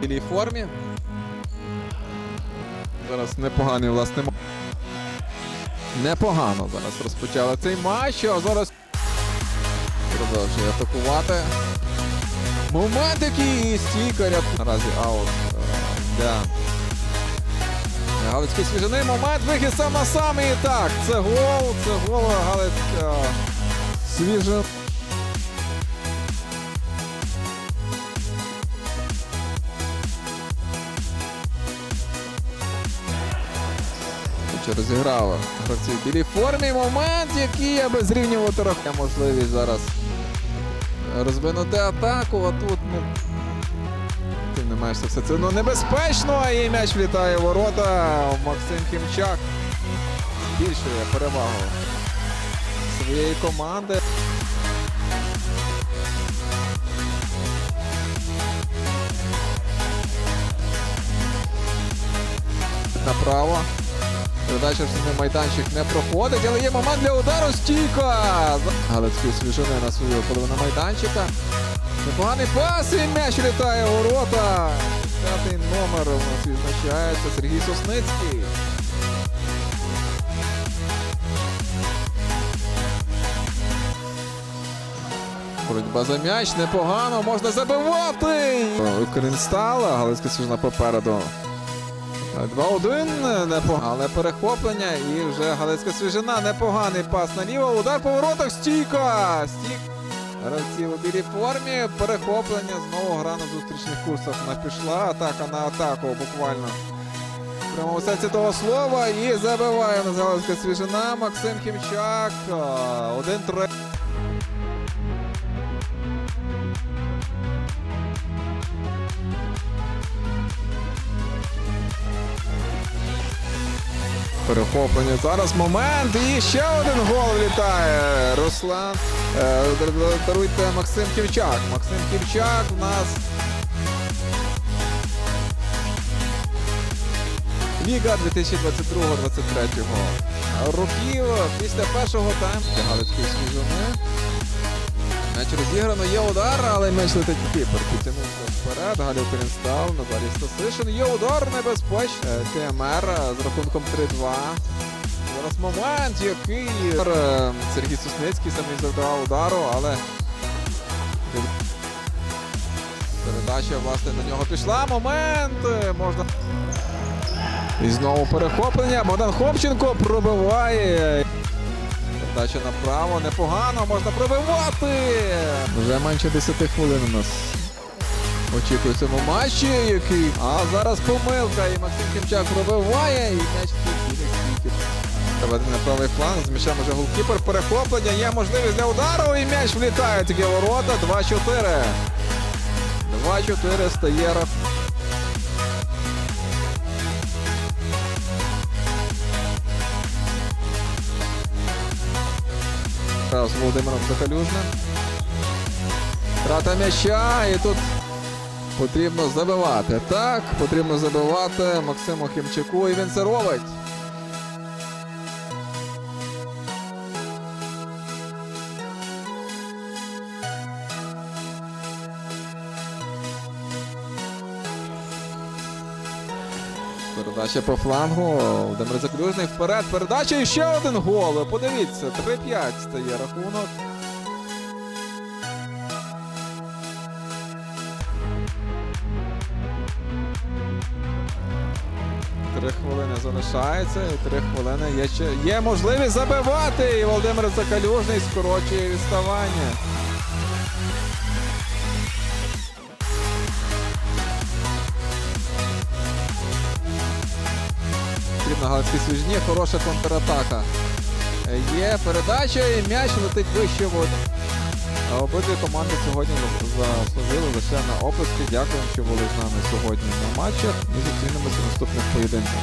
білій формі. Зараз непоганий власне. Непогано зараз розпочали цей матч, а зараз продовжує атакувати. Момент який стійка ряд. Наразі аут е, для Галицької свіжини. Момент вихід сам на так. Це гол, це гол Галицька свіжа. Чи розіграли гравці в білій формі. Момент, який я би зрівнювати рахунок. Можливість зараз розвинути атаку, а тут ну, тим не менш все це ну, небезпечно. І м'яч влітає в ворота. Максим Хімчак збільшує перевагу своєї команди. Направо. Передача в саме майданчик не проходить, але є момент для удару стійка. Галицький свіжини на свою половину майданчика. Непоганий пас і м'яч літає в ворота. П'ятий номер у нас відзначається Сергій Сосницький. Боротьба за м'яч непогано, можна забивати. Укрінстала, Галицька свіжина попереду. 2-1, непогано, але перехоплення і вже Галицька свіжина, непоганий пас наліво, удар по воротах, стійка! Стік. Гравці у білій формі, перехоплення, знову гра на зустрічних курсах. Вона пішла, атака на атаку буквально. В прямому сенсі того слова і забиває на Галицька свіжина Максим Хімчак. 1-3. Перехоплення. Зараз момент. І ще один гол влітає. Руслан. Е, дар- дар- Даруйте Максим Ківчак. Максим Ківчак у нас. Ліга 2022-2023 років. Після першого тайму Галицької свіжини. М'яч розіграно, є удар, але м'яч летить кіпер. Підтягнувся вперед. Галю Корінстал, Назарій Стасишин. Є удар небезпечний. Е, ТМР е, з рахунком 3-2. Зараз момент, який е, Сергій Сосницький самі завдавав удару, але передача власне на нього пішла. Момент е, можна. І знову перехоплення. Богдан Хопченко пробиває. Передача направо, непогано, можна пробивати. Вже менше 10 хвилин у нас. Очікує цьому матчі, який. А зараз помилка. І Максим Кимчак пробиває. І м'яч тут стійки. Проведений на правий фланг. З м'ячем голкіпер. Перехоплення. Є можливість для удару. І м'яч влітає такі ворота. 2-4. 2-4 стає рахунок. Грав з Володимиром Закалюжним. Трата м'яча і тут потрібно забивати. Так, потрібно забивати Максиму Хімчаку і він це робить. Передача по флангу. Володимир Заклюжний вперед. Передача і ще один гол. Подивіться, 3-5 стає рахунок. Три хвилини залишається, і три хвилини є ще є можливість забивати. І Володимир Закалюжний скорочує відставання. Потрібна Галицькій свіжні, хороша контратака. Є передача і м'яч летить вище води. Обидві команди сьогодні заслужили лише на оплески. Дякуємо, що були з нами сьогодні на матчах. Ми зустрінемося в наступних поєдинках.